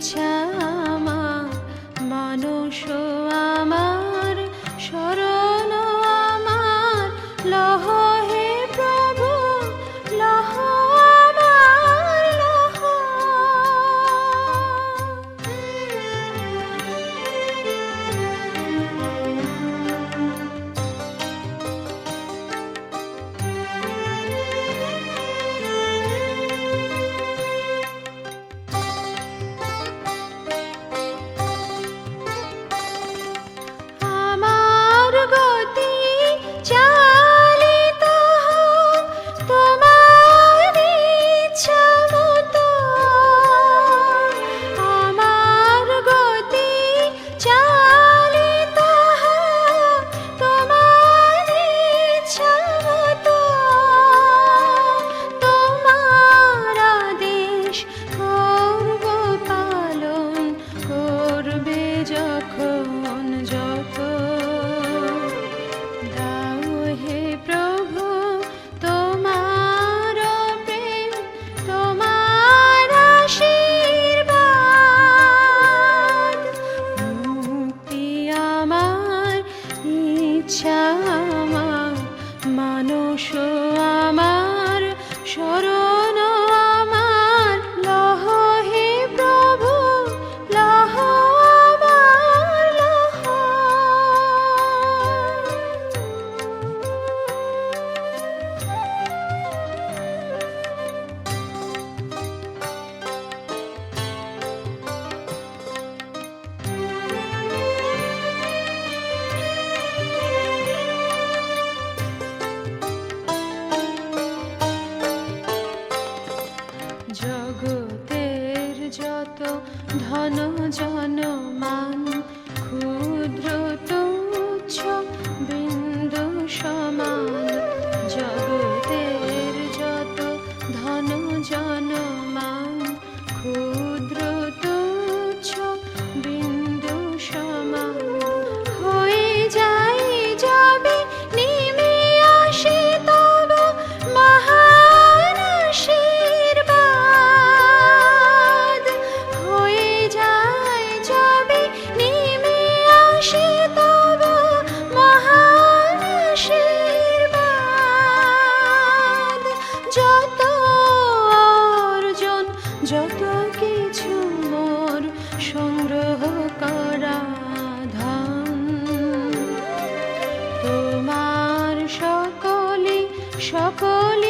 桥 ধন জন মান ক্ষুদ্র তুচ্ছ বিন্দু সমান। কিছু সংগ্রহ করা তোমার সকলে সকলে